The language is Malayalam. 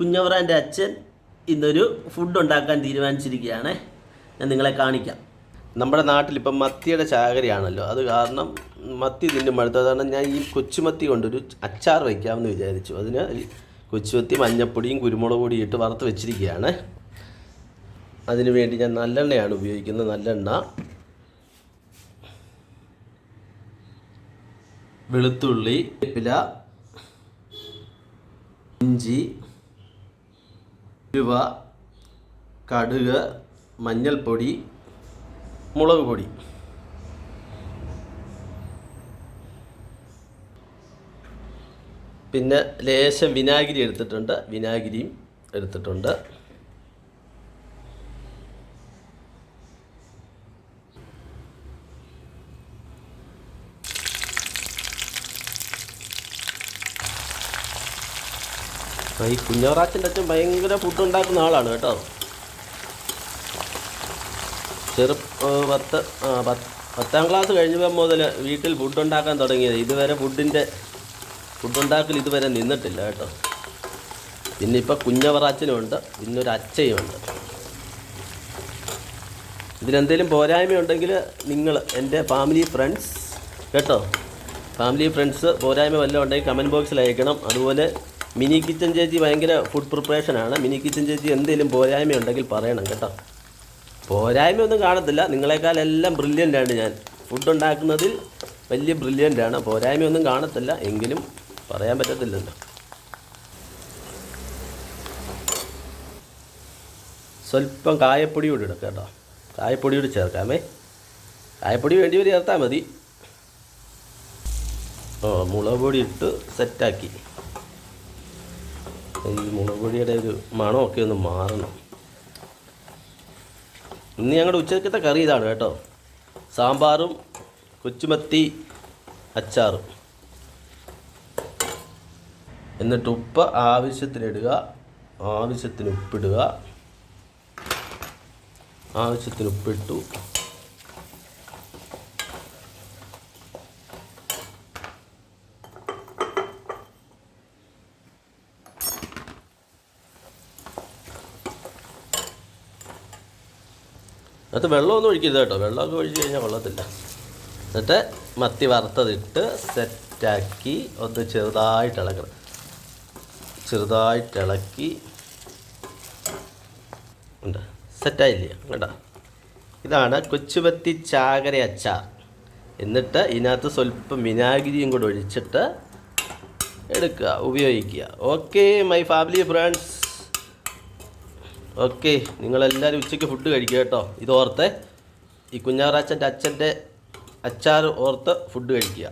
കുഞ്ഞവറാന്റെ അച്ഛൻ ഇന്നൊരു ഫുഡ് ഉണ്ടാക്കാൻ തീരുമാനിച്ചിരിക്കുകയാണ്. ഞാൻ നിങ്ങളെ കാണിക്കാം. നമ്മുടെ നാട്ടിലിപ്പം മത്തിയുടെ ചാകരയാണല്ലോ. അത് കാരണം മത്തി തിന്നും മടുത്തത് കാരണം ഞാൻ ഈ കൊച്ചുമത്തി കൊണ്ടൊരു അച്ചാർ വയ്ക്കാമെന്ന് വിചാരിച്ചു. അതിന് കൊച്ചുമത്തി മഞ്ഞപ്പൊടിയും കുരുമുളക് പൊടിയും ഇട്ട് വറുത്ത് വെച്ചിരിക്കുകയാണ്. അതിനു വേണ്ടി ഞാൻ നല്ലെണ്ണയാണ് ഉപയോഗിക്കുന്നത്. നല്ലെണ്ണ. വെളുത്തുള്ളി വേപ്പില ഇഞ്ചി ഉലുവ കടുക് മഞ്ഞൾപ്പൊടി മുളക് പൊടി. പിന്നെ ലേശം വിനാഗിരി എടുത്തിട്ടുണ്ട്. വിനാഗിരിയും എടുത്തിട്ടുണ്ട്. ഈ കുഞ്ഞവറാച്ചന്റെ അച്ഛൻ ഭയങ്കര ഫുഡ് ഉണ്ടാക്കുന്ന ആളാണ് കേട്ടോ. ചെറു പത്ത് പത്താം ക്ലാസ് കഴിഞ്ഞപ്പോൾ മുതൽ വീട്ടിൽ ഫുഡ് ഉണ്ടാക്കാൻ തുടങ്ങിയത്. ഇതുവരെ ഫുഡിന്റെ ഫുഡ് ഉണ്ടാക്കൽ ഇതുവരെ നിന്നിട്ടില്ല കേട്ടോ. പിന്നെ ഇപ്പോൾ കുഞ്ഞവറാച്ചനുമുണ്ട് പിന്നെ ഒരു അച്ചയുണ്ട് ഇതിനെന്തെങ്കിലും പോരായ്മയുണ്ടെങ്കിൽ നിങ്ങൾ എന്റെ ഫാമിലി ഫ്രണ്ട്സ് കേട്ടോ. ഫാമിലി ഫ്രണ്ട്സ് പോരായ്മ വല്ലതും ഉണ്ടെങ്കിൽ കമന്റ് ബോക്സിൽ അയക്കണം. അതുപോലെ മിനി കിച്ചൻ ചേച്ചി ഭയങ്കര ഫുഡ് പ്രിപ്പറേഷനാണ് മിനി കിച്ചൻ ചേച്ചി എന്തെങ്കിലും പോരായ്മ ഉണ്ടെങ്കിൽ പറയണം കേട്ടോ. പോരായ്മ ഒന്നും കാണത്തില്ല. നിങ്ങളെക്കാളെല്ലാം ബ്രില്യന്റ് ആണ് ഞാൻ. ഫുഡ് ഉണ്ടാക്കുന്നതിൽ വലിയ ബ്രില്യന്റ് ആണ്. പോരായ്മ ഒന്നും കാണത്തില്ല. എങ്കിലും പറയാൻ പറ്റത്തില്ലല്ലോ. സ്വല്പം കായപ്പൊടി കൂടി ഇടക്കാം കേട്ടോ. കായപ്പൊടി കൂടി ചേർക്കാമേ. കായപ്പൊടി വേണ്ടിയവർ ചേർത്താൽ മതി. ഓ മുളക് പൊടി ഇട്ട് സെറ്റാക്കി ഈ മുളക് പൊടിയുടെ ഒരു മണമൊക്കെ ഒന്ന് മാറണം. ഇന്ന് ഞങ്ങളുടെ ഉച്ചക്കത്തെ കറി ഇതാണ് കേട്ടോ. സാമ്പാറും കൊച്ചുമത്തി അച്ചാറും. എന്നിട്ട് ഉപ്പ് ആവശ്യത്തിനിടുക ആവശ്യത്തിന് ഉപ്പിടുക. ആവശ്യത്തിന് ഉപ്പിട്ടു. അതിനകത്ത് വെള്ളമൊന്നും ഒഴിക്കരുത് കേട്ടോ. വെള്ളമൊക്കെ ഒഴിച്ച് കഴിഞ്ഞാൽ കൊള്ളത്തില്ല. എന്നിട്ട് മത്തി വറുത്തതിട്ട് സെറ്റാക്കി ഒന്ന് ചെറുതായിട്ട് ഇളക്കണം. ചെറുതായിട്ട് ഇളക്കി. ഉണ്ട്. സെറ്റായില്ലേ? കേട്ടോ ഇതാണ് കൊച്ചുപത്തി ചാകര അച്ചാർ. എന്നിട്ട് ഇതിനകത്ത് സ്വല്പം വിനാഗിരിയും കൂടെ ഒഴിച്ചിട്ട് എടുക്കുക ഉപയോഗിക്കുക. Okay my family friends okay നിങ്ങളെല്ലാവരും ഉച്ചയ്ക്ക് ഫുഡ് കഴിക്കുക കേട്ടോ. ഇത് ഓർത്ത് ഈ കുഞ്ഞാറാച്ചന്റെ അച്ഛന്റെ അച്ചാർ ഓർത്ത് ഫുഡ് കഴിക്കുക.